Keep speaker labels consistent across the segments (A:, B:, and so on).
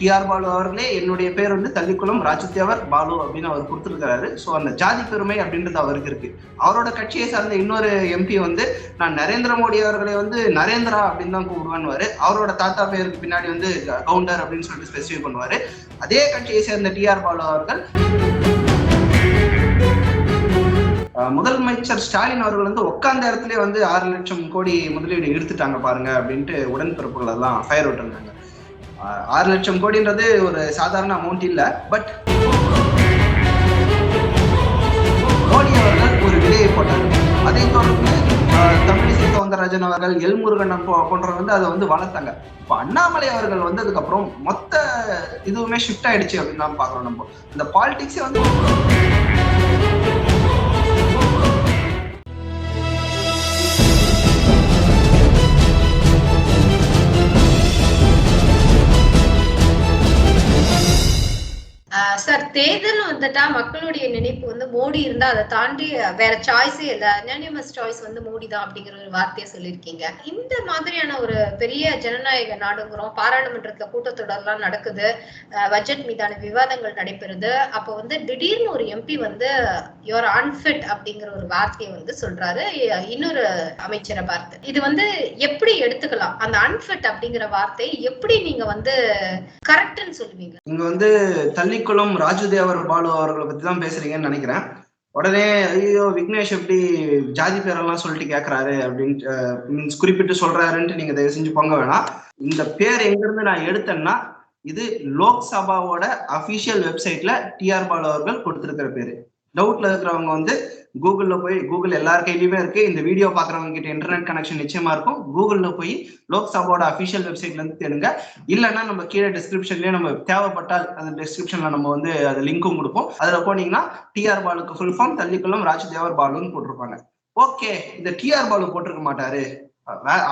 A: TR Balu அவர்களே என்னுடைய பேர் வந்து தள்ளிக்குளம் ராஜத்தேவர் பாலு அப்படின்னு அவர் கொடுத்துருக்காரு ஸோ அந்த ஜாதி பெருமை அப்படின்றது அவருக்கு இருக்கு. அவரோட கட்சியை சார்ந்த இன்னொரு எம்பி வந்து நான் நரேந்திர மோடி அவர்களை வந்து நரேந்திரா அப்படின்னு தான் கூப்பிடுவான்னு அவரோட தாத்தா பேருக்கு பின்னாடி வந்து கவுண்டர் அப்படின்னு சொல்லிட்டு ஸ்பெசிஃபை பண்ணுவாரு. அதே கட்சியை சேர்ந்த டிஆர் பாலு அவர்கள் முதலமைச்சர் ஸ்டாலின் அவர்கள் வந்து உட்கார்ந்த இடத்துல வந்து ஆறு லட்சம் கோடி முதலீடு எடுத்துட்டாங்க பாருங்க அப்படின்ட்டு உடன்பிறப்புகள் எல்லாம் ஃபயர் விட்டுருந்தாங்க ஆறு லட்சம் கோடின்றது ஒரு சாதாரண அமௌண்ட் இல்லை பட் மோடி அவர்கள் ஒரு விலையை போட்டார். அதை தொடர்ந்து தமிழிசை சவுந்தரராஜன் அவர்கள் எல்முருகன் போ- போன்றவர் வந்து அதை வந்து வளர்த்தாங்க. இப்போ அண்ணாமலை அவர்கள் வந்ததுக்கு அப்புறம் மொத்த இதுவுமே ஷிஃப்ட் ஆயிடுச்சு அப்படின்னு தான் பாக்குறோம் நம்ம. இந்த பாலிடிக்ஸே வந்து
B: வந்துட்டா மக்களுடைய நினைப்பு வந்து மோடி இருந்தா அதை தாண்டி வேற சாய்ஸே இல்ல. அனானிமஸ் சாய்ஸ் வந்து மோடி தான் அப்படிங்கிற ஒரு வார்த்தையை சொல்லியிருக்கீங்க. இந்த மாதிரியான ஒரு பெரிய ஜனநாயக நாடுங்கிறோம் பாராளுமன்றத்துல கூட்டத்தொடர்லாம் நடக்குது. பட்ஜெட் மீதான விவாதங்கள் நடைபெறுது. அப்ப வந்து திடீர்னு ஒரு எம்பி வந்து யுவர் அன்ஃபிட் அப்படிங்கிற ஒரு வார்த்தையை வந்து சொல்றாரு. இன்னொரு அமைச்சரை பார்த்து. இது வந்து எப்படி எடுத்துக்கலாம்? அந்த அன்ஃபிட் அப்படிங்கிற வார்த்தையை எப்படி நீங்க வந்து கரெக்ட்னு சொல்லுவீங்க?
A: இங்க வந்து தள்ளிக்குளம் ராஜுதேவர் பாலு அவர்களை பத்தி தான் பேசுறீங்கன்னு நினைக்கிறேன். உடனே ஐயோ விக்னேஷ் எப்படி ஜாதி பேரெல்லாம் சொல்லிட்டு கேக்குறாரு அப்படின்ட்டு மீன்ஸ் குறிப்பிட்டு சொல்றாருன்ட்டு நீங்க தயவு செஞ்சு பொங்க வேணாம். இந்த பேர் எங்க இருந்து நான் எடுத்தேன்னா இது லோக்சபாவோட அபிஷியல் வெப்சைட்ல டிஆர் பாலு அவர்கள் கொடுத்திருக்கிற பேரு. டவுட்ல இருக்கிறவங்க வந்து கூகுள்ல போய் கூகுள் எல்லார் கையிலையுமே இருக்கு. இந்த வீடியோ பாக்குறவங்க கிட்ட இன்டர்நெட் கனெக்ஷன் நிச்சயமா இருக்கும். கூகுள்ல போய் லோக்சபாவோட அபிஷியல் வெப்சைட்ல இருந்து தேடுங்க. இல்லைன்னா நம்ம கீழே டிஸ்கிரிப்ஷன்லயே நம்ம தேவைப்பட்டால் அந்த டிஸ்கிரிப்ஷன்ல நம்ம வந்து அது லிங்க்கும் கொடுப்போம். அதுல போனீங்கன்னா டிஆர் பாலுக்கு ஃபுல் ஃபார்ம் தள்ளிக்குளம் ராஜதேவர் பாலுன்னு போட்டிருப்பாங்க. ஓகே இந்த டிஆர் பாலு போட்டிருக்க மாட்டாரு.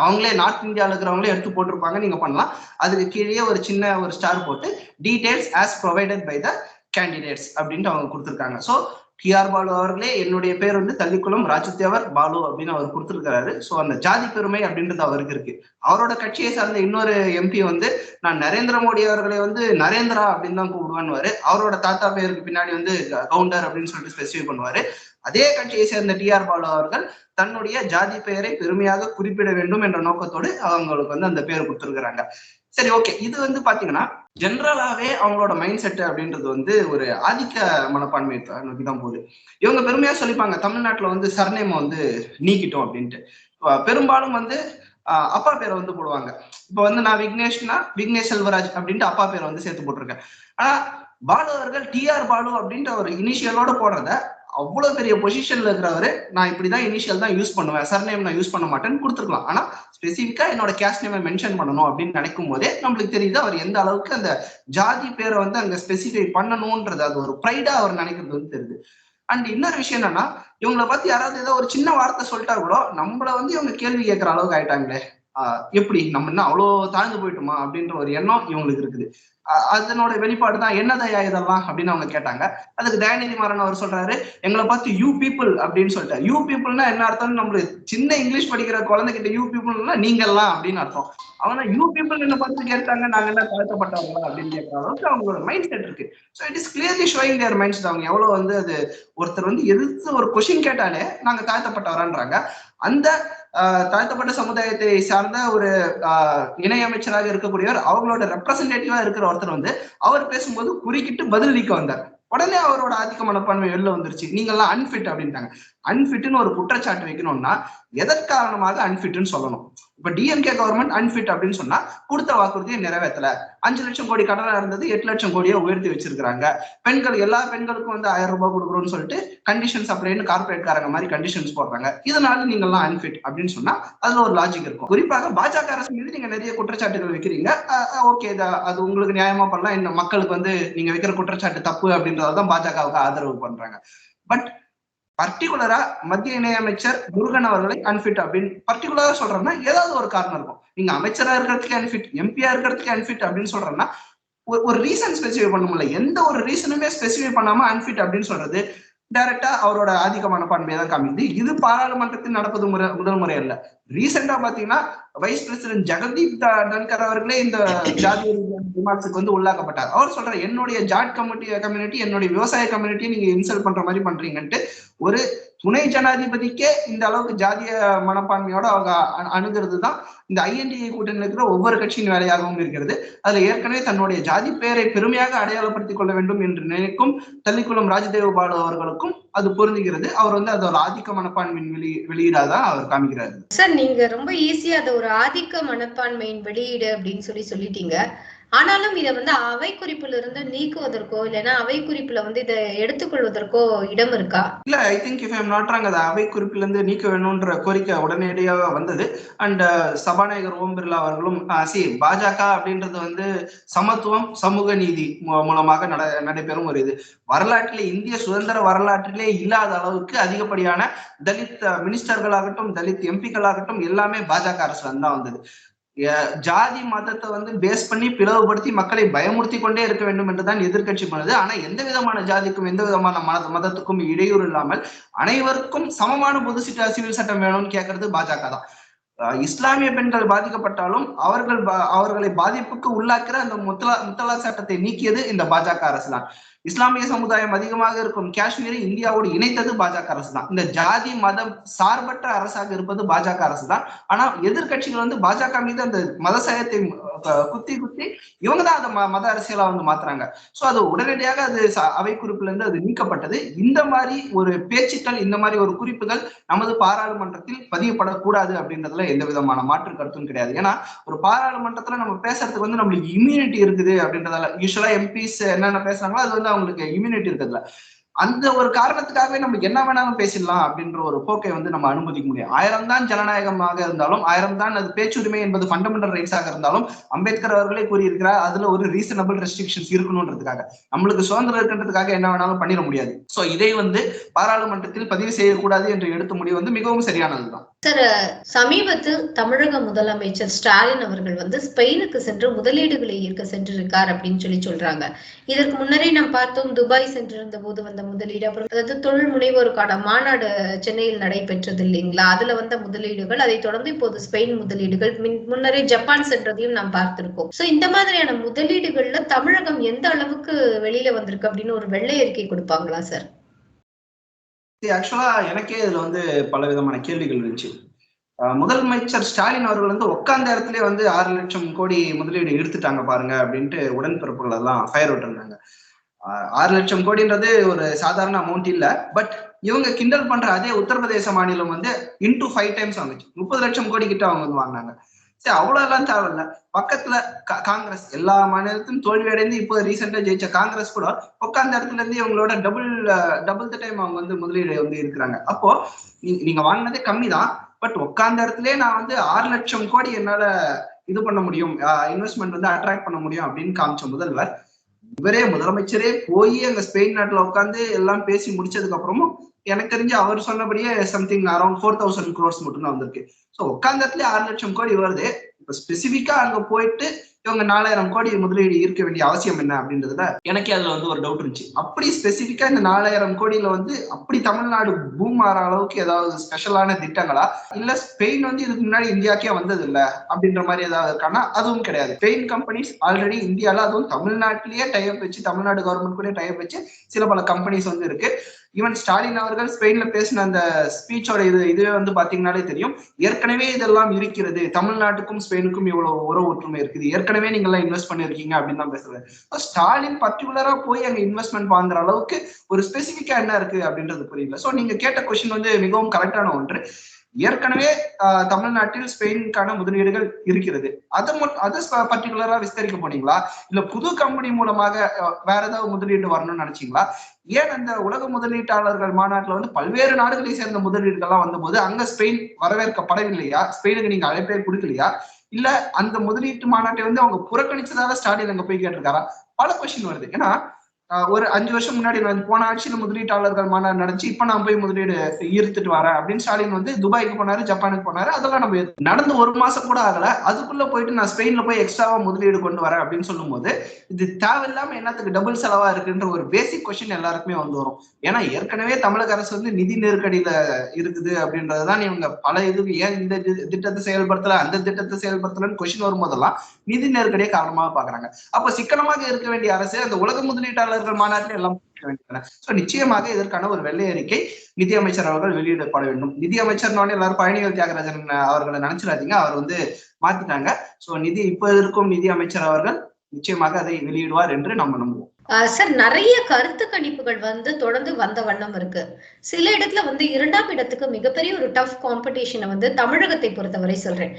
A: அவங்களே நார்த் இந்தியாவில் இருக்கிறவங்களே எடுத்து போட்டிருப்பாங்க நீங்க பண்ணலாம். அதுக்கு கீழே ஒரு சின்ன ஒரு ஸ்டார் போட்டு details as provided by the candidates அப்படின்ட்டு அவங்க கொடுத்துருக்காங்க. ஸோ டிஆர் பாலு அவர்களே என்னுடைய பேர் வந்து தள்ளிக்குளம் ராஜத்தேவர் பாலு அப்படின்னு அவர் கொடுத்துருக்கிறாரு. ஸோ அந்த ஜாதி பெருமை அப்படின்றது அவருக்கு இருக்கு. அவரோட கட்சியை சார்ந்த இன்னொரு எம்பி வந்து நான் நரேந்திர மோடி அவர்களை வந்து நரேந்திரா அப்படின்னு தான் கூப்பிடுவான்னு அவரோட தாத்தா பேருக்கு பின்னாடி வந்து கவுண்டர் அப்படின்னு சொல்லிட்டு ஸ்பெசிஃபை பண்ணுவாரு. அதே கட்சியை சேர்ந்த டிஆர் பாலு அவர்கள் தன்னுடைய ஜாதி பெயரை பெருமையாக குறிப்பிட வேண்டும் என்ற நோக்கத்தோடு அவங்களுக்கு வந்து அந்த பேர் கொடுத்துருக்காங்க சரி ஓகே இது வந்து பாத்தீங்கன்னா ஜென்ரலாவே அவங்களோட மைண்ட் செட் அப்படின்றது வந்து ஒரு ஆதிக்க மனப்பான்மையை நோக்கி தான் போகுது. இவங்க பெருமையா சொல்லிப்பாங்க தமிழ்நாட்டுல வந்து சர்நேம் வந்து நீக்கிட்டோம் அப்படின்ட்டு. பெரும்பாலும் வந்து அப்பா பேரை வந்து போடுவாங்க. இப்ப வந்து நான் விக்னேஷ்னா விக்னேஷ் செல்வராஜ் அப்படின்ட்டு அப்பா பேரை வந்து சேர்த்து போட்டிருக்கேன். ஆனா பாலு அவர்கள் டிஆர் பாலு அப்படின்ற ஒரு இனிஷியலோட போடுறத அவ்வளவு பெரிய பொசிஷன்ல இருக்கிறவரு நான் இப்படிதான் இனிஷியல் தான் யூஸ் பண்ணுவேன். சர்நேம் நான் யூஸ் பண்ண மாட்டேன்னு கொடுத்துருக்கலாம். ஆனா ஸ்பெசிஃபிக்கா என்னோட கேஷ் நேமை மென்ஷன் பண்ணணும் அப்படின்னு நினைக்கும் போதே நம்மளுக்கு தெரியுது அவர் எந்த அளவுக்கு அந்த ஜாதி பேரை வந்து அங்க ஸ்பெசிஃபை பண்ணணும்ன்றது அது ஒரு ப்ரைடா அவர் நினைக்கிறது வந்து தெரியுது. அண்ட் இன்னொரு விஷயம் என்னன்னா இவங்கள பத்தி யாராவது ஏதோ ஒரு சின்ன வார்த்தை சொல்லிட்டா கூட நம்மள வந்து இவங்க கேள்வி கேட்கற அளவுக்கு ஆயிட்டாங்களே. எப்படி நம்ம என்ன அவ்வளோ தாழ்ந்து போயிட்டோமா அப்படின்ற ஒரு எண்ணம் இவங்களுக்கு இருக்குது. அதனோட வெளிப்பாடு தான் என்னதையா இதெல்லாம் அப்படின்னு அவங்க கேட்டாங்க. அதுக்கு தயாநிதி மாறன் அவர் சொல்றாரு எங்களை பார்த்து யூ பீப்புள் அப்படின்னு சொல்லிட்டாரு. யூ பீப்புள்னா என்ன அர்த்தம் நம்மளுக்கு சின்ன இங்கிலீஷ் படிக்கிற குழந்தைகிட்ட யூ பீப்புள்னா நீங்கெல்லாம் அப்படின்னு அர்த்தம். அவங்க யூ பீப்புள் என்ன பார்த்து கேட்டாங்க நாங்க என்ன தாழ்த்தப்பட்டவங்களா அப்படின்னு கேட்கற அளவுக்கு அவங்களோட மைண்ட் செட் இருக்கு so it is clearly showing their minds அவங்க எவ்வளவு வந்து அது ஒருத்தர் வந்து எதிர்த்து ஒரு கொஷின் கேட்டாலே நாங்க தாழ்த்தப்பட்டவரான்றாங்க. அந்த தாழ்த்தப்பட்ட சமுதாயத்தை சார்ந்த ஒரு ஆஹ், இணையமைச்சராக இருக்கக்கூடியவர் அவங்களோட ரெப்ரசன்டேட்டிவா இருக்கிற ஒருத்தர் வந்து அவர் பேசும்போது குறுக்கிட்டு பதிலளிக்க வந்தார். உடனே அவரோட ஆதிக்க மனப்பான்மை வெளில வந்துருச்சு. நீங்கெல்லாம் அன்ஃபிட் அப்படின்ட்டாங்க. அன்ஃபிட்னு ஒரு குற்றச்சாட்டு வைக்கணும்னா எதற்காரணமாக அன்ஃபிட்னு சொல்லணும். இப்ப டிஎம்கே கவர்மெண்ட் அன்ஃபிட் அப்படின்னு சொன்னா கொடுத்த வாக்குறுதியை நிறைவேற்றல அஞ்சு லட்சம் கோடி கடனா இருந்தது எட்டு லட்சம் கோடியை உயர்த்தி வச்சிருக்காங்க பெண்கள் எல்லா பெண்களுக்கும் வந்து ஆயிரம் ரூபாய் கொடுக்குறோம்னு சொல்லிட்டு கண்டிஷன்ஸ் அப்படின்னு கார்பரேட் காரங்க மாதிரி கண்டிஷன்ஸ் போடுறாங்க. இதனால நீங்க எல்லாம் அன்ஃபிட் அப்படின்னு சொன்னா அதுல ஒரு லாஜிக் இருக்கும். குறிப்பாக பாஜக அரசு மீது நீங்க நிறைய குற்றச்சாட்டுகள் வைக்கிறீங்க. ஓகே அது உங்களுக்கு நியாயமா பண்ணலாம். என்ன மக்களுக்கு வந்து நீங்க வைக்கிற குற்றச்சாட்டு தப்பு அப்படின்றதான் பாஜகவுக்கு ஆதரவு பண்றாங்க. பட் பர்டிகுலரா மத்திய இணையமைச்சர் முருகன் அவர்களை அன்ஃபிட் அப்படின்னு பர்டிகுலரா சொல்றேன்னா ஏதாவது ஒரு காரணம் இருக்கும். நீங்க அமைச்சரா இருக்கிறதுக்கு அன்ஃபிட் எம்பியா இருக்கிறதுக்கு அன்ஃபிட் அப்படின்னு சொல்றேன்னா ஒரு- ஒரு ரீசன் ஸ்பெசிஃபை பண்ண முடியல. எந்த ஒரு ரீசனுமே ஸ்பெசிஃபை பண்ணாம அன்ஃபிட் அப்படின்னு சொல்றது டைரக்டா அவரோட ஆதிக்கமான பண்பையை தான் காமிக்குது. இது பாராளுமன்றத்தில் நடப்பது முறை முதல் முறை அல்ல. ரீசெண்டா பாத்தீங்கன்னா வைஸ் பிரசிடென்ட் ஜெகதீப் தன்கர் அவர்களே இந்த ஜாதி ரிமார்க்ஸுக்கு வந்து உள்ளாக்கப்பட்டார். அவர் சொல்றாரு என்னுடைய ஜாட் கம்யூனிட்டி கம்யூனிட்டி என்னுடைய விவசாய கம்யூனிட்டியை நீங்க இன்சல்ட் பண்ற மாதிரி பண்றீங்கன்ட்டு ஒரு துணை ஜனாதிபதிக்கே இந்த அளவுக்கு ஜாதிய மனப்பான்மையோட அவங்க அணுகிறது தான் இந்த ஐஎன்டிஏ கூட்டணி இருக்கிற ஒவ்வொரு கட்சியின் வேலையாகவும் இருக்கிறது. அதுல ஏற்கனவே தன்னுடைய ஜாதி பெயரை பெருமையாக அடையாளப்படுத்திக் கொள்ள வேண்டும் என்று நினைக்கும் தள்ளிக்குளம் ராஜதேவ பாலு அவர்களுக்கும் அது பொருந்துகிறது. அவர் வந்து அது ஒரு ஆதிக்க மனப்பான்மையின் வெளி வெளியீடாதான் அவர் காமிக்கிறாரு.
B: சார் நீங்க ரொம்ப ஈஸியா அது ஒரு ஆதிக்க மனப்பான்மையின் வெளியீடு அப்படின்னு சொல்லி சொல்லிட்டீங்க. ஆனாலும் இதை வந்து அவை குறிப்புல இருந்து நீக்குவதற்கோ இல்லைன்னா அவை குறிப்புல வந்து இதை எடுத்துக்கொள்வதற்கோ இடம் இருக்கா?
A: இல்ல I think if I'm not wrong அது அவை குறிப்புல இருந்து நீக்க வேணும்ன்ற கோரிக்கை உடனடியாக வந்தது. அண்ட் uh, சபாநாயகர் ஓம் பிர்லா அவர்களும் சி பாஜக அப்படின்றது வந்து சமத்துவம் சமூக நீதி மூ- மூலமாக நட நடைபெறும் ஒரு இது. வரலாற்றிலே இந்திய சுதந்திர வரலாற்றிலே இல்லாத அளவுக்கு அதிகப்படியான தலித் மினிஸ்டர்களாகட்டும் தலித் எம்பிக்களாகட்டும் எல்லாமே பாஜக அரசு தான் வந்தது. ஜாதி மதத்தை வந்து பேஸ் பண்ணி பிளவுபடுத்தி மக்களை பயமுறுத்தி கொண்டே இருக்க வேண்டும் என்றுதான் எதிர்க்கட்சி பண்ணுது. ஆனா எந்த விதமான ஜாதிக்கும் எந்த விதமான மத மதத்துக்கும் இடையூறு இல்லாமல் அனைவருக்கும் சமமான பொது சிட்ட சிவில் சட்டம் வேணும்னு கேட்கறது பாஜக தான். இஸ்லாமிய பெண்கள் பாதிக்கப்பட்டாலும் அவர்கள் அவர்களை பாதிப்புக்கு உள்ளாக்குற அந்த முத்தலா முத்தலா சட்டத்தை நீக்கியது இந்த பாஜக அரசு தான் இஸ்லாமிய சமுதாயம் அதிகமாக இருக்கும். காஷ்மீரை இந்தியாவோடு இணைத்தது பாஜக அரசு தான் இந்த ஜாதி மதம் சார்பற்ற அரசாக இருப்பது பாஜக அரசு தான் ஆனா எதிர்க்கட்சிகள் வந்து பாஜக மீது அந்த மத சயத்தை குத்தி குத்தி இவங்க தான் அதை ம- மத அரசியலா வந்து மாத்துறாங்க. சோ அது உடனடியாக அது அவை குறிப்புல இருந்து அது நீக்கப்பட்டது. இந்த மாதிரி ஒரு பேச்சுக்கள் இந்த மாதிரி ஒரு குறிப்புகள் நமது பாராளுமன்றத்தில் பதியப்படக்கூடாது அப்படின்றதுல எந்த விதமான மாற்று கருத்தும் கிடையாது. ஏன்னா ஒரு பாராளுமன்றத்துல நம்ம பேசுறதுக்கு வந்து நம்மளுக்கு இம்யூனிட்டி இருக்குது அப்படின்றதால யூஸ்வலா எம்பிஸ் என்னென்ன பேசுறாங்களோ அது வந்து அவங்களுக்கு இம்யூனிட்டி இருக்கிறதுல அந்த ஒரு காரணத்துக்காகவே நம்ம என்ன வேணாலும் பேசிடலாம் அப்படின்ற ஒரு போக்கை வந்து நம்ம அனுமதிக்க முடியும். ஆயிரம் தான் ஜனநாயகமாக இருந்தாலும் ஆயிரம் தான் அது பேச்சுரிமை என்பது ஃபண்டமெண்டல் ரைட்ஸாக இருந்தாலும் அம்பேத்கர் அவர்களே கூறியிருக்கிறார் அதுல ஒரு ரீசனபிள் ரெஸ்ட்ரிக்ஷன்ஸ் இருக்கணும்ன்றதுக்காக. நம்மளுக்கு சுதந்திரம் இருக்கின்றதுக்காக என்ன வேணாலும் பண்ணிட முடியாது. சோ இதை வந்து பாராளுமன்றத்தில் பதிவு செய்யக்கூடாது என்று எடுத்த முடிவு வந்து மிகவும் சரியானதுதான்.
B: சார் சமீபத்தில் தமிழக முதலமைச்சர் ஸ்டாலின் அவர்கள் வந்து ஸ்பெயினுக்கு சென்று முதலீடுகளை ஈர்க்க சென்றிருக்கார் அப்படின்னு சொல்லி சொல்றாங்க. இதற்கு முன்னரே நாம் பார்த்தோம் துபாய் சென்றிருந்த போது வந்த முதலீடு அப்புறம் அதாவது தொழில் முனைவோருக்கான மாநாடு சென்னையில் நடைபெற்றது இல்லைங்களா? அதுல வந்த முதலீடுகள் அதை தொடர்ந்து இப்போது ஸ்பெயின் முதலீடுகள் மின்- முன்னரே ஜப்பான் சென்றதையும் நாம் பார்த்திருக்கோம். சோ இந்த மாதிரியான முதலீடுகள்ல தமிழகம் எந்த அளவுக்கு வெளியில வந்திருக்கு அப்படின்னு ஒரு வெள்ளை அறிக்கை கொடுப்பாங்களா சார்?
A: ஆக்சுவலா எனக்கே இதுல வந்து பல விதமான கேள்விகள் இருந்துச்சு. முதலமைச்சர் ஸ்டாலின் அவர்கள் வந்து உட்கார்ந்த இடத்துல வந்து ஆறு லட்சம் கோடி முதலீடு எடுத்துட்டாங்க பாருங்க அப்படின்ட்டு உடன்பிறப்புகள் எல்லாம் ஃபயர் விட்டுருந்தாங்க. ஆறு லட்சம் கோடின்றது ஒரு சாதாரண அமௌண்ட் இல்ல. பட் இவங்க கிண்டல் பண்ற அதே உத்தரப்பிரதேச மாநிலம் வந்து இன்டூ ஃபைவ் டைம்ஸ் வந்துச்சு. முப்பது லட்சம் கோடி கிட்ட அவங்க வந்து வாங்கினாங்க. சரி அவ்வளவு எல்லாம் தேவையில்ல. பக்கத்துல காங்கிரஸ் எல்லா மாநிலத்திலும் தோல்வி அடைந்து இப்போ ரீசெண்டா ஜெயிச்ச காங்கிரஸ் கூட உட்கார்ந்த இடத்துல இருந்து இவங்களோட டபுள் டபுள் த டைம் அவங்க வந்து முதலீடு வந்து இருக்கிறாங்க. அப்போ நீங்க வாங்கினதே கம்மி தான் பட் உட்கார்ந்த இடத்துலயே நான் வந்து ஆறு லட்சம் கோடி என்னால இது பண்ண முடியும். இன்வெஸ்ட்மெண்ட் வந்து அட்ராக்ட் பண்ண முடியும் அப்படின்னு காமிச்ச முதல்வர். இவரே முதலமைச்சரே போய் அங்க ஸ்பெயின் நாட்டுல உட்காந்து எல்லாம் பேசி முடிச்சதுக்கு அப்புறமும் எனக்கு தெரிஞ்சு அவர் சொன்னபடியே something around four thousand crores மட்டும் தான் வந்திருக்கு. ஸோ உட்கார்ந்த இடத்துல ஆறு லட்சம் கோடி வருது. இப்போ ஸ்பெசிபிக்கா அங்க போயிட்டு இவங்க நாலாயிரம் கோடி முதலீடு இருக்க வேண்டிய அவசியம் என்ன அப்படின்றதுல எனக்கே அதுல வந்து ஒரு டவுட் இருந்துச்சு. அப்படி ஸ்பெசிபிக்கா இந்த நாலாயிரம் கோடியில வந்து அப்படி தமிழ்நாடு பூம் ஆற அளவுக்கு ஏதாவது ஸ்பெஷலான திட்டங்களா? இல்ல ஸ்பெயின் வந்து இதுக்கு முன்னாடி இந்தியாக்கே வந்தது இல்ல அப்படின்ற மாதிரி ஏதாவது இருக்கானா? அதுவும் கிடையாது. ஸ்பெயின் கம்பெனிஸ் ஆல்ரெடி இந்தியால அதுவும் தமிழ்நாட்டிலேயே டைப் வச்சு தமிழ்நாடு கவர்மெண்ட் கூட டைப் வச்சு சில பல கம்பெனிஸ் வந்து இருக்கு. ஈவன் ஸ்டாலின் அவர்கள் ஸ்பெயின்ல பேசின அந்த ஸ்பீச்சோட இது இதுவே வந்து பாத்தீங்கன்னாலே தெரியும். ஏற்கனவே இதெல்லாம் இருக்கிறது. தமிழ்நாட்டுக்கும் ஸ்பெயினுக்கும் இவ்வளவு உறவு ஒற்றுமை இருக்குது. ஏற்கனவே நீங்க எல்லாம் இன்வெஸ்ட் பண்ணிருக்கீங்க அப்படின்னு தான் பேசுறேன் ஸ்டாலின் பர்டிகுலரா போய் அங்க இன்வெஸ்ட்மெண்ட் வாங்குற அளவுக்கு ஒரு ஸ்பெசிபிக்கா என்ன இருக்கு அப்படின்றது புரியல. சோ நீங்க கேட்ட கொஸ்டின் வந்து மிகவும் கரெக்டான ஒன்று. ஏற்கனவே ஆஹ், தமிழ்நாட்டில் ஸ்பெயினுக்கான முதலீடுகள் இருக்கிறது. அது அது பர்டிகுலரா விஸ்தரிக்க போனீங்களா? இல்ல புது கம்பெனி மூலமாக வேற ஏதாவது முதலீடு வரணும்னு நினைச்சீங்களா? ஏன் அந்த உலக முதலீட்டாளர்கள் மாநாட்டில் வந்து பல்வேறு நாடுகளை சேர்ந்த முதலீடுகள்லாம் வந்தபோது அங்க ஸ்பெயின் வரவேற்கப்படவில்லையா? ஸ்பெயினுக்கு நீங்க அழைப்பே கொடுக்கலையா? இல்ல அந்த முதலீட்டு மாநாட்டை வந்து அவங்க புறக்கணிச்சதால ஸ்டாலின் அங்க போய் கேட்டிருக்காரா? பல கொஸ்டின் வருது. ஏன்னா ஒரு அஞ்சு வருஷம் முன்னாடி நான் போன ஆட்சியில முதலீட்டாளர்கள் மாநாடு நடந்துச்சு. இப்ப நான் போய் முதலீடு ஈர்த்துட்டு வரேன் அப்படின்னு ஸ்டாலின் வந்து துபாய்க்கு போனாரு ஜப்பானுக்கு போனாரு. அதெல்லாம் நம்ம நடந்து ஒரு மாசம் கூட ஆகல. அதுக்குள்ள போயிட்டு நான் ஸ்பெயின்ல போய் எக்ஸ்ட்ராவா முதலீடு கொண்டு வரேன் அப்படின்னு சொல்லும்போது இது தேவையில்லாம என்னத்துக்கு டபுள் செலவா இருக்குன்ற ஒரு பேசிக் கொஸ்டின் எல்லாருக்குமே வந்து வரும். ஏன்னா ஏற்கனவே தமிழக அரசு வந்து நிதி நெருக்கடியில இருக்குது அப்படின்றதுதான் இவங்க பல இதுக்கு ஏன் இந்த திட்டத்தை செயல்படுத்தல அந்த திட்டத்தை செயல்படுத்தலன்னு கொஸ்டின் வரும்போதெல்லாம் நிதி நெருக்கடியை காரணமாக பாக்குறாங்க அப்ப சிக்கனமாக இருக்க வேண்டிய அரசு அந்த உலக முதலீட்டாளர் முதலீட்டாளர்கள் மாநாட்டில் எல்லாம் ஸோ நிச்சயமாக இதற்கான ஒரு வெள்ளை அறிக்கை நிதியமைச்சர் அவர்கள் வெளியிடப்பட வேண்டும். நிதியமைச்சர்னாலே எல்லாரும் பழனிவேல் தியாகராஜன் அவர்களை நினைச்சிடாதீங்க. அவர் வந்து மாத்திட்டாங்க. சோ நிதி இப்ப இருக்கும் நிதி அமைச்சர் அவர்கள் நிச்சயமாக அதை வெளியிடுவார் என்று நம்ம நம்புவோம்.
B: சார் நிறைய கருத்து கணிப்புகள் வந்து தொடர்ந்து வந்த வண்ணம் இருக்கு. சில இடத்துல வந்து இரண்டாம் இடத்துக்கு மிகப்பெரிய ஒரு டஃப் காம்படிஷனை வந்து தமிழகத்தை பொறுத்தவரை சொல்றேன்.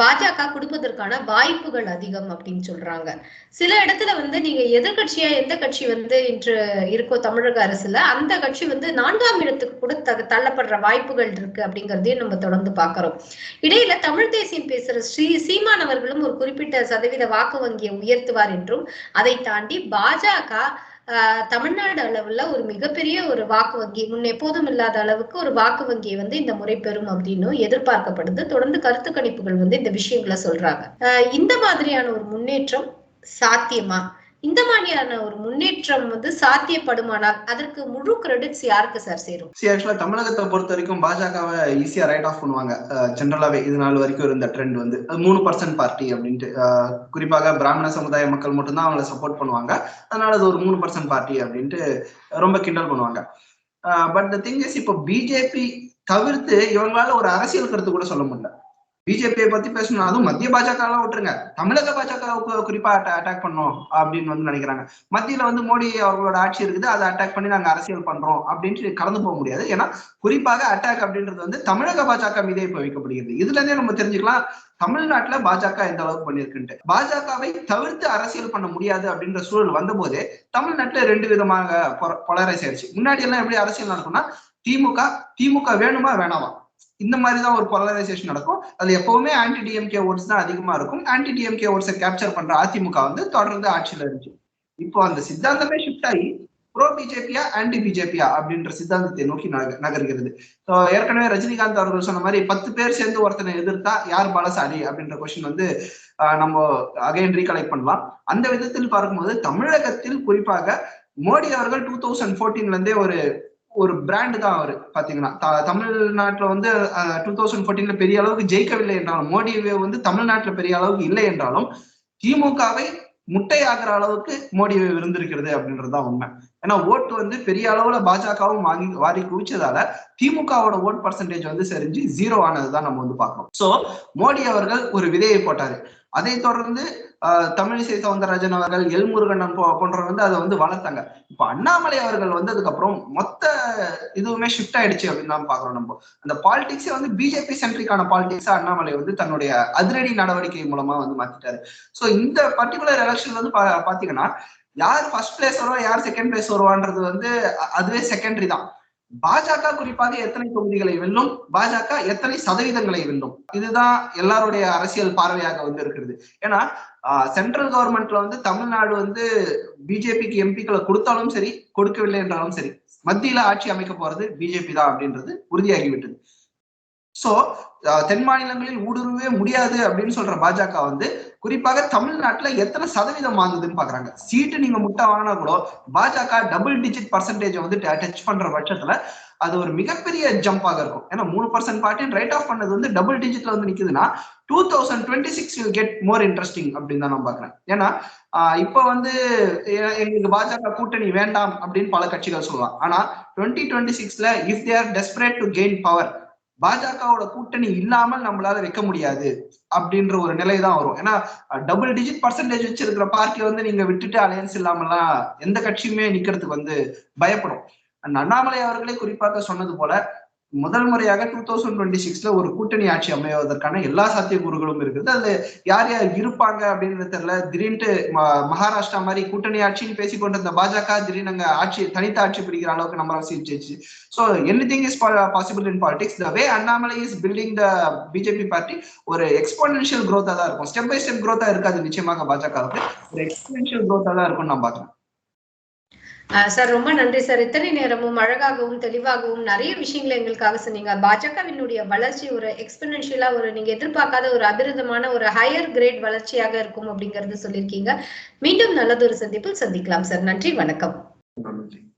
B: பாஜக கொடுப்பதற்கான வாய்ப்புகள் அதிகம் அப்படின்னு சொல்றாங்க. சில இடத்துல வந்து நீங்க எதிர்கட்சியா எந்த கட்சி வந்து இன்று இருக்கோ தமிழக அரசுல அந்த கட்சி வந்து நான்காம் இடத்துக்கு கூட த- தள்ளப்படுற வாய்ப்புகள் இருக்கு அப்படிங்கறதையும் நம்ம தொடர்ந்து பாக்குறோம் இடையில தமிழ் தேசியம் பேசுற ஸ்ரீ சீமானவர்களும் ஒரு குறிப்பிட்ட சதவீத வாக்கு வங்கியை உயர்த்துவார் என்றும் அதை தாண்டி பாஜக ஆஹ், தமிழ்நாடு அளவுல ஒரு மிகப்பெரிய ஒரு வாக்கு வங்கி முன் எப்போதும் இல்லாத அளவுக்கு ஒரு வாக்கு வங்கியை வந்து இந்த முறை பெறும் அப்படின்னு எதிர்பார்க்கப்படுது. தொடர்ந்து கருத்து கணிப்புகள் வந்து இந்த விஷயங்களை சொல்றாங்க. இந்த மாதிரியான ஒரு முன்னேற்றம் சாத்தியமா? இந்த மாதிரியான ஒரு முன்னேற்றம் வந்து சாத்தியப்படுமானால் அதற்கு முழு கிரெடிட்ஸ் யாருக்கு சார் சேரும்?
A: சி ஆக்சுவலா தமிழகத்தை பொறுத்த வரைக்கும் பாஜகவை ஈஸியா ரைட் ஆஃப் பண்ணுவாங்க. ஜென்ரலாவே இது நாள் வரைக்கும் இருந்த ட்ரெண்ட் வந்து. மூணு பர்சன்ட் பார்ட்டி அப்படின்ட்டு. குறிப்பாக பிராமண சமுதாய மக்கள் மட்டும்தான் அவங்களை சப்போர்ட் பண்ணுவாங்க. அதனால அது ஒரு மூணு பர்சன்ட் பார்ட்டி அப்படின்ட்டு ரொம்ப கிண்டல் பண்ணுவாங்க. பட் திங் இஸ் இப்போ பிஜேபி தவிர்த்து இவங்களால ஒரு அரசியல் கருத்து கூட சொல்ல முடியல. பிஜேபியை பத்தி பேசணும். அதுவும் மத்திய பாஜக எல்லாம் விட்டுருங்க. தமிழக பாஜகவுக்கு குறிப்பா அட்டாக் பண்ணோம் அப்படின்னு வந்து நினைக்கிறாங்க. மத்தியில வந்து மோடி அவர்களோட ஆட்சி இருக்குது. அதை அட்டாக் பண்ணி நாங்க அரசியல் பண்றோம் அப்படின்ட்டு கலந்து போக முடியாது. ஏன்னா குறிப்பாக அட்டாக் அப்படின்றது வந்து தமிழக பாஜக மீதே இப்ப வைக்கப்படுகிறது. இதுல இருந்தே நம்ம தெரிஞ்சுக்கலாம். தமிழ்நாட்டுல பாஜக எந்த அளவுக்கு பண்ணிருக்குன்ட்டு. பாஜகவை தவிர்த்து அரசியல் பண்ண முடியாது அப்படின்ற சூழல் வந்தபோது தமிழ்நாட்டுல ரெண்டு விதமாக பொலரைஸ் ஆயிடுச்சு முன்னாடி எல்லாம் எப்படி அரசியல் நடக்கும்னா திமுக திமுக வேணுமா வேணாமா? இந்த மாதிரி தான் ஒரு பொலரைசேஷன் நடக்கும். அது எப்பவுமே ஆன்டி டிஎம்கே ஓட்ஸ் தான் அதிகமா இருக்கும். ஆன்டி டிஎம்கே ஓட்ஸை கேப்சர் பண்ற அதிமுக வந்து தொடர்ந்து ஆட்சியில இருந்துச்சு இப்போ அந்த சித்தாந்தமே ஷிஃப்ட் ஆகி ப்ரோ பிஜேபியா ஆன்டி பிஜேபியா அப்படின்ற சித்தாந்தத்தை நோக்கி நகர்கிறது. ஸோ ஏற்கனவே ரஜினிகாந்த் அவர்கள் சொன்ன மாதிரி பத்து பேர் சேர்ந்து ஒருத்தனை எதிர்த்தா யார் பலசாலி அப்படின்ற கொஸ்டின் வந்து நம்ம அகைன் ரீகலெக்ட் பண்ணலாம். அந்த விதத்தில் பார்க்கும்போது தமிழகத்தில் குறிப்பாக மோடி அவர்கள் டூ தௌசண்ட் ஃபோர்டீன்ல இருந்தே ஒரு ஒரு பிராண்டு தான் அவரு பாத்தீங்கன்னா. தமிழ்நாட்டுல வந்து டூ தௌசண்ட் ஃபோர்டீன்ல பெரிய அளவுக்கு ஜெயிக்கவில்லை என்றாலும் மோடி வந்து தமிழ்நாட்டுல பெரிய அளவுக்கு இல்லை என்றாலும் திமுகவை முட்டையாகிற அளவுக்கு மோடி இருந்திருக்கிறது அப்படின்றதுதான் உண்மை. ஏன்னா ஓட்டு வந்து பெரிய அளவுல பாஜகவும் வாங்கி வாரி குவிச்சதால திமுகவோட ஓட் பர்சன்டேஜ் வந்து சரிஞ்சு ஜீரோ ஆனதுதான் நம்ம வந்து பார்க்கணும் சோ மோடி அவர்கள் ஒரு விதையை போட்டாரு. அதை தொடர்ந்து தமிழிசை சவுந்தரராஜன் அவர்கள் எல்முருகன் போ- போன்றவர் வந்து அதை வந்து வளர்த்தாங்க. இப்ப அண்ணாமலை அவர்கள் வந்ததுக்கு அப்புறம் மொத்த இதுவுமே ஷிஃப்ட் ஆயிடுச்சு அப்படின்னு தான் பாக்குறோம் நம்ம. அந்த பாலிடிக்ஸே வந்து பிஜேபி சென்ட்ரிக்கான பாலிடிக்ஸா அண்ணாமலை வந்து தன்னுடைய அதிரடி நடவடிக்கை மூலமா வந்து மாத்திட்டாரு. சோ இந்த பர்டிகுலர் எலெக்ஷன் வந்து பா- பாத்தீங்கன்னா யார் ஃபர்ஸ்ட் பிளேஸ் வருவா யார் செகண்ட் பிளேஸ் வருவான்றது வந்து அதுவே செகண்டரி தான். பாஜக குறிப்பாக எத்தனை தொகுதிகளை வெல்லும்? பாஜக எத்தனை சதவீதங்களை வெல்லும்? இதுதான் எல்லாருடைய அரசியல் பார்வையாக வந்து இருக்கிறது ஏன்னா சென்ட்ரல் கவர்மெண்ட்ல வந்து தமிழ்நாடு வந்து பிஜேபிக்கு எம்பிக்களை கொடுத்தாலும் சரி கொடுக்கவில்லை என்றாலும் சரி மத்தியில ஆட்சி அமைக்க போறது பிஜேபி தான் அப்படின்றது உறுதியாகிவிட்டது. சோ uh, தென் மாநிலங்களில் ஊடுருவே முடியாது அப்படின்னு சொல்ற பாஜக வந்து குறிப்பாக தமிழ்நாட்டுல எத்தனை சதவீதம் வாங்குதுன்னு பாக்குறாங்க. சீட்டு நீங்க முட்டை வாங்கினா கூட பாஜக டபுள் டிஜிட் பர்சன்டேஜ் வந்து டச் பண்ற பட்சத்துல அது ஒரு மிகப்பெரிய ஜம்பாக இருக்கும். ஏன்னா மூணு பர்சன்ட் பார்ட்டின் ரைட் ஆஃப் பண்ணது வந்து டபுள் டிஜிட்ல வந்து நிக்குதுன்னா two thousand twenty six get more interesting அப்படின்னு தான் நான் பாக்குறேன். ஏன்னா இப்ப வந்து எங்களுக்கு பாஜக கூட்டணி வேண்டாம் அப்படின்னு பல கட்சிகள் சொல்லலாம் ஆனா டுவெண்ட்டி டுவெண்ட்டி சிக்ஸ்ல if they're desperate to gain power பாஜகவோட கூட்டணி இல்லாமல் நம்மளால வைக்க முடியாது அப்படின்ற ஒரு நிலை தான் வரும். ஏன்னா டபுள் டிஜிட் பர்சன்டேஜ் வச்சிருக்கிற பார்ட்டி வந்து நீங்க விட்டுட்டு அலையன்ஸ் இல்லாமலாம் எந்த கட்சியுமே நிக்கிறதுக்கு வந்து பயப்படும். அண்ணாமலை அவர்களே குறிப்பாக சொன்னது போல முதல் முறையாக டூ தௌசண்ட் டுவெண்ட்டி சிக்ஸ்ல ஒரு கூட்டணி ஆட்சி அமைவதற்கான எல்லா சாத்தியக்கூறுகளும் இருக்குது. அது யார் யார் இருப்பாங்க அப்படின்றது தெரியல. திடீர்னு ம- மகாராஷ்டிரா மாதிரி கூட்டணி ஆட்சின்னு பேசி கொண்டிருந்த பாஜக திடீர்னு அங்க ஆட்சி தனித்த ஆட்சி பிடிக்கிற அளவுக்கு நம்ம சீர்ச்சிச்சு so anything is possible in politics the way Annamalai is building the BJP party ஒரு எக்ஸ்போனன்ஷியல் க்ரோத்தா தான் இருக்கும். ஸ்டெப் பை ஸ்டெப் க்ரோத்தா இருக்காது நிச்சயமாக பாஜகவுக்கு. ஒரு எக்ஸ்போனன்ஷியல் க்ரோத்தா தான் இருக்கும்னு நான் பாக்குறேன்
B: சார் ரொம்ப நன்றி சார். இத்தனை நேரமும் அழகாகவும் தெளிவாகவும் நிறைய விஷயங்களை எங்களுக்காக சொன்னீங்க. பாஜகவினுடைய வளர்ச்சி ஒரு எக்ஸ்பெனன்ஷியலா ஒரு நீங்க எதிர்பார்க்காத ஒரு அபிரதமான ஒரு ஹையர் கிரேட் வளர்ச்சியாக இருக்கும் அப்படிங்கறது சொல்லியிருக்கீங்க. மீண்டும் நல்லதொரு சந்திப்பில் சந்திக்கலாம் சார். நன்றி வணக்கம்.
A: நன்றி.